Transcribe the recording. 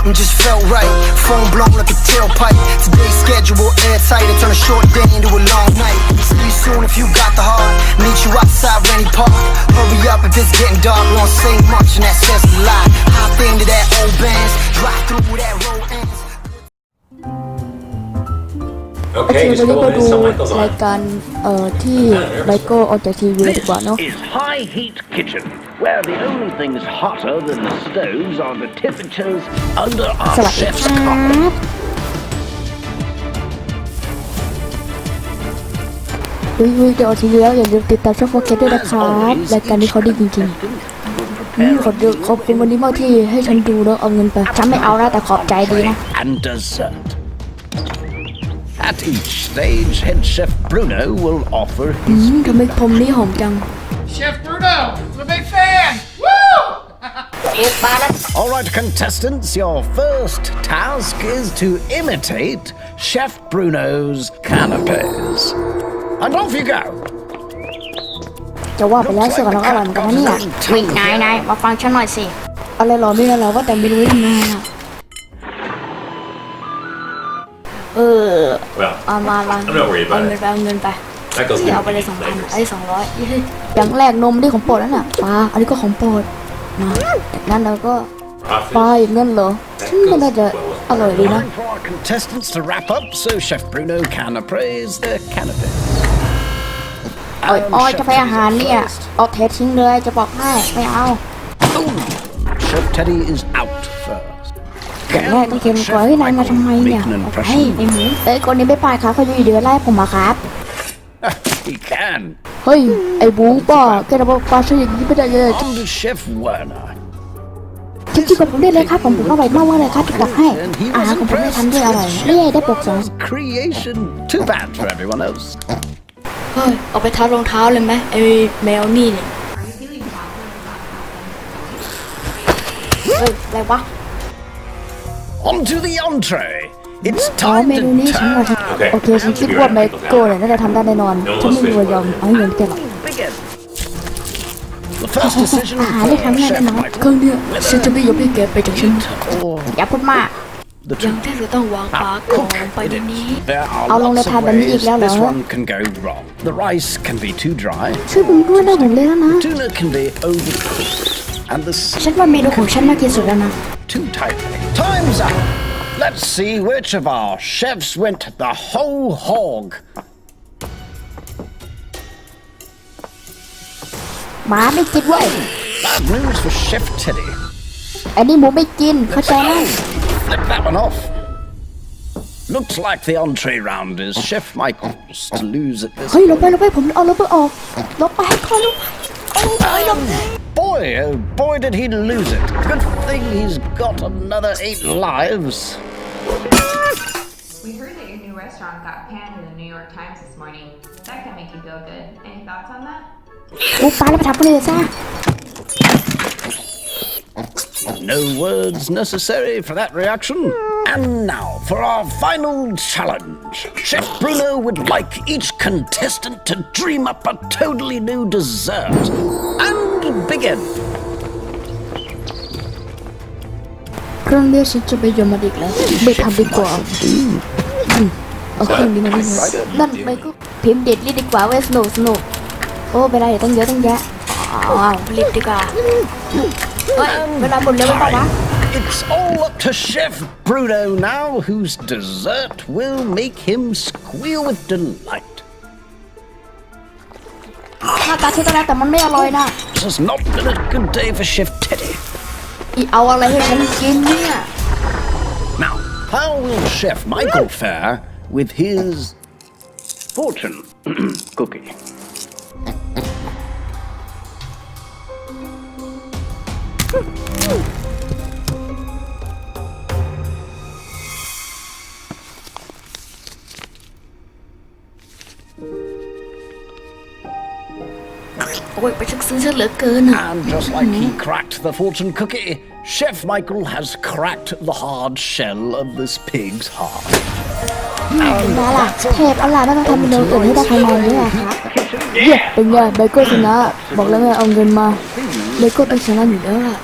up and just felt right. Phone blown like a tailpipe. Today's schedule airtight. I turn a short day into a long night. See you soon if you got the heart. Meet you outside Rennie Park. Hurry up if it's getting dark. We don't say much and that says a lot. Hop into that old bands. Drive through where that road ends. โอ โอ เค เค just วันนี้ go มา ahead ดู someone goes ราย on การเอ่อที่ไบโก้ออกจากทีวีเลยดี This กว่าเนาะ is High Heat Kitchen, where the only things hotter than the stoves are the temperatures under ส our วัสดี chef's ครั carpet. บวิวจะออกทีวีแล้ว อย่าลืมติดตามช่องโฟกัสด้วยนะครับ รายการนี้เขาดีจริงๆอืมขอบคุณขอบคุณวันนี้มากที่ให้ฉันดูแล้วเอาเงินไป ฉันไม่เอานะแต่ขอบใจดีนะ And dessert. At each stage, head chef Bruno will offer อื his มทำไมผมนี่หอมจัง Chef Bruno, I'm a big fan. Woo! All right, contestants, your first task is to imitate Chef Bruno's canapes. And off you go. จะว่าไปแล้วเสือกเราก็อร่อยเหมือนกันนะเนี่ยวิ่งนายนายมาฟังฉันหน่อยสิ อะไรหรอไม่รู้หรอว่าแต่ไม่รู้ทำไงอ่ะ เออ well เอามามา I'm not worried เอา about เงิน it ไปเอาเงินไป that goes นี่เอาไปเลยสองพันไอ้สองร้อยอย่างแรกนมนี่ของโปรดนั่นน่ะปลาอันนี้ก็ของโปรดนะนั่นเราก็ ปลา profit อย่างนั้นเหรออืมมันน่าจะอร่อยดีนะ Time for our contestants to wrap up, so Chef Bruno can appraise their canapes. โอ้ย And อ้อย Chef จะไปอาหารเนี่ยเอาเททิ้งเลยจะบอกให้ไม่เอา Chef Teddy is out first. อย่างแรกต้องเค็มก่อนเฮ้ยนายมาทำไมเนี่ย Make an เฮ้ย impression. ไอ้หมูเอ้ยคนนี้ไม่ปลายครับเขาอยู่ดีเดือนแรกผมมาครับ he can. เฮ้ย ไอ้บูป้าแกจะบอกปลาช่วยอย่างนี้ไม่ได้เลย On to Chef Werner. จริงๆกับผมได้เลยครับผมผมอร่อยมากๆเลยครับจะบอกให้อาหารของผมไม่ทำด้วยอร่อยนี่ได้ปกสอง Creation. Too bad for everyone else. เฮ้ยเอาไปทับรองเท้าเลยไหมไอ้แมวนี่เนี่ยเฮ้ยอะไรวะ On to the entree. It's อ๋อ time เมนูนี้ to ฉันว่าฉัน turn. โอเคฉันคิดว่าไมโก้เนี่ยน่าจะทำได้แน่นอนฉันไม่มีวันยอมเอาให้เงินแกหรอก Begin. The first decision อาหารได้ for ทำง่าย Chef แน่นอน Michael. เครื่องเนี้ยฉันจะไม่ยอมให้แกไปจากฉัน Or อย่าพูดมาก the ยัง two. แค่จะต้องวางปลาก่อนไปในนี้ There are How long lots they of have them ways eat แล้วเหรอ? this one can go wrong. The rice can be too dry. ช่วยผมด้วยนะผมเลยแล้วนะ Tuna can be overcooked. And the ฉันว่าเมนูของฉันน่ากินสุดแล้วนะ too tightly. Time's up. Let's see which of our chefs went the whole hog. หมาไม่กินเว้ย Bad news for Chef Teddy. อันนี้หมูไม่กิน เข้าใจไหม Flip that one off. Looks like the entree round is Chef Michael's to lose at this. เฮ้ยลบไปลบไปผมเอาลบไปออกลบไปให้เขาลบโอ้ยลบ boy, oh boy, did he lose it. Good thing he's got another eight lives. We heard that your new restaurant got panned in the New York Times this morning. That can make you feel good. Any thoughts on that? No words necessary for that reaction. And now for our final challenge. Chef Bruno would like each contestant to dream up a totally new dessert. And begin. เครื่องเลือดฉันจะไปยมมาอีกแล้วไม่ทำดีกว่าอืมเอาเครื่องนี้มาดินั่นไปก็พิมพ์เด็ดรีบดีกว่าเว้ยสนุกสนุกโอ้เวลาอย่าต้องเยอะต้องแยะอ้าวรีบดีกว่าเฮ้ยเวลาหมดแล้วไม่ต้องวะ It's all up to Chef Bruno now, whose dessert will make him squeal with delight. หน้าตาใช้ได้แต่มันไม่อร่อยนะ This has not been a good day for Chef Teddy. อีเอาอะไรให้ฉันกินเนี่ย Now, how will Chef Michael fare with his fortune cookie? Ôi, โอ้ยไปชักซื้อซะเหลือเกินอะ And just like he cracked the fortune cookie, Chef Michael has cracked the hard shell of this pig's heart. ได้ล่ะเทพเอาล่ะไม่ต้องทำเมนูอื่นให้ได้คะแนนด้วยอะครับเย้เป็นไงไบโก้ชนะบอกแล้วไงเอาเงินมาไบโก้ต้องชนะอยู่แล้วล่ะ